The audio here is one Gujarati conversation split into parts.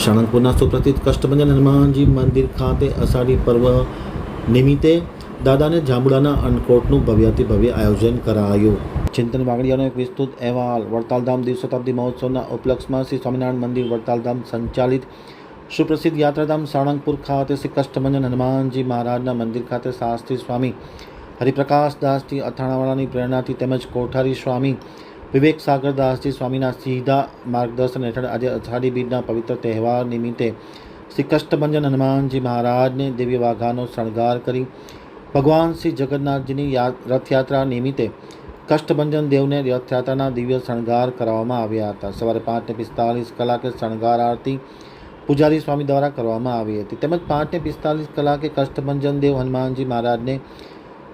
સાણંદપુરના સુપ્રસિદ્ધ કષ્ટભંજન હનુમાનજી મંદિર ખાતે અષાઢી પર્વ નિમિત્તે દાદાને જાંબુડાના અન્નકોટનું ભવ્યાતિ ભવ્ય આયોજન કરાયું. ચિંતન વાગડિયાનો એક વિસ્તૃત અહેવાલ. વડતાલધામ દ્વિશતાબ્દી મહોત્સવના ઉપલક્ષમાં શ્રી સ્વામિનારાયણ મંદિર વડતાલધામ સંચાલિત સુપ્રસિદ્ધ યાત્રાધામ સાળંગપુર ખાતે શ્રી કષ્ટભંજન હનુમાનજી મહારાજના મંદિર ખાતે શાસ્ત્રી સ્વામી હરિપ્રકાશ દાસજી અથાણાવાળાની પ્રેરણાથી તેમજ કોઠારી સ્વામી વિવેક સાગર દાસજી સ્વામીના સીધા માર્ગદર્શન હેઠળ આજે અષાઢી બીજના પવિત્ર તહેવાર નિમિત્તે શ્રી કષ્ટભંજન હનુમાનજી મહારાજને દિવ્ય વાઘાનો શણગાર કરી ભગવાન શ્રી જગન્નાથજીની રથયાત્રા નિમિત્તે કષ્ટભંજન દેવને રથયાત્રાના દિવ્ય શણગાર કરવામાં આવ્યા હતા. સવારે પાંચને પિસ્તાલીસ કલાકે શણગાર આરતી પૂજારી સ્વામી દ્વારા કરવામાં આવી હતી. તેમજ પાંચને પિસ્તાલીસ કલાકે કષ્ટભંજન દેવ હનુમાનજી મહારાજને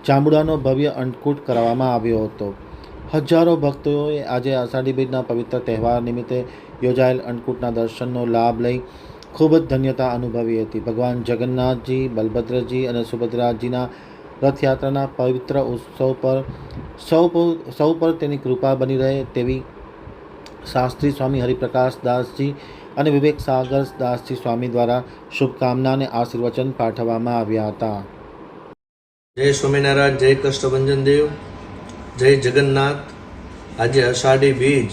ચામુડાનો ભવ્ય અંકુટ કરાવવામાં આવ્યો હતો. હજારો ભક્તોએ આજે આષાઢી બીજના પવિત્ર તહેવાર નિમિત્તે યોજાયેલ અન્નકૂટના દર્શનનો લાભ લઈ ખૂબ જ ધન્યતા અનુભવી હતી. ભગવાન જગન્નાથજી, બલભદ્રજી અને સુભદ્રાજીના રથયાત્રાના પવિત્ર ઉત્સવ પર સૌ સૌ પર તેની કૃપા બની રહે તેવી શાસ્ત્રી સ્વામી હરિપ્રકાશ દાસજી અને વિવેક સાગર દાસજી સ્વામી દ્વારા શુભકામના અને આશીર્વચન પાઠવવામાં આવ્યા હતા. જય સ્વામિનારાયણ, જય કષ્ટભંજન દેવ. જય જગન્નાથ. આજે અષાઢી બીજ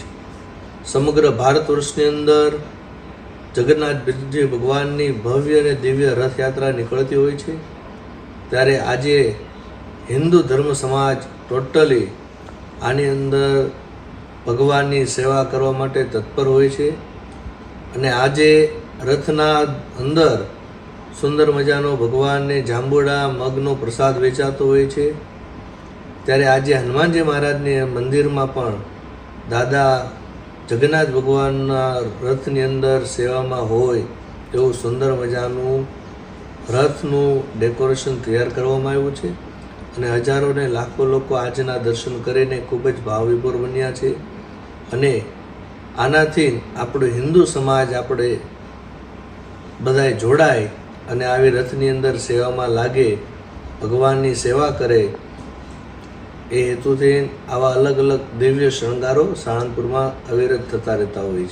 સમગ્ર ભારત વર્ષની અંદર જગન્નાથ બીજી ભગવાનની ભવ્ય અને દિવ્ય રથયાત્રા નીકળતી હોય છે. ત્યારે આજે હિન્દુ ધર્મ સમાજ ટોટલી આની અંદર ભગવાનની સેવા કરવા માટે તત્પર હોય છે. અને આજે રથના અંદર સુંદર મજાનો ભગવાનને જાંબુડા, મગનો પ્રસાદ વેચાતો હોય છે. ત્યારે આજે હનુમાનજી મહારાજની મંદિરમાં પણ દાદા જગન્નાથ ભગવાનના રથની અંદર સેવામાં હોય એવું સુંદર મજાનું રથનું ડેકોરેશન તૈયાર કરવામાં આવ્યું છે. અને હજારો ને લાખો લોકો આજના દર્શન કરીને ખૂબ જ ભાવવિભોર બન્યા છે. અને આનાથી આપણું હિન્દુ સમાજ આપણે બધાય જોડાય અને આવી રથની અંદર સેવામાં લાગે, ભગવાનની સેવા કરે એ હેતુથી આવા અલગ અલગ દિવ્ય શણગારો સાળંગપુરમાં અવિરત થતા રહેતા હોય છે.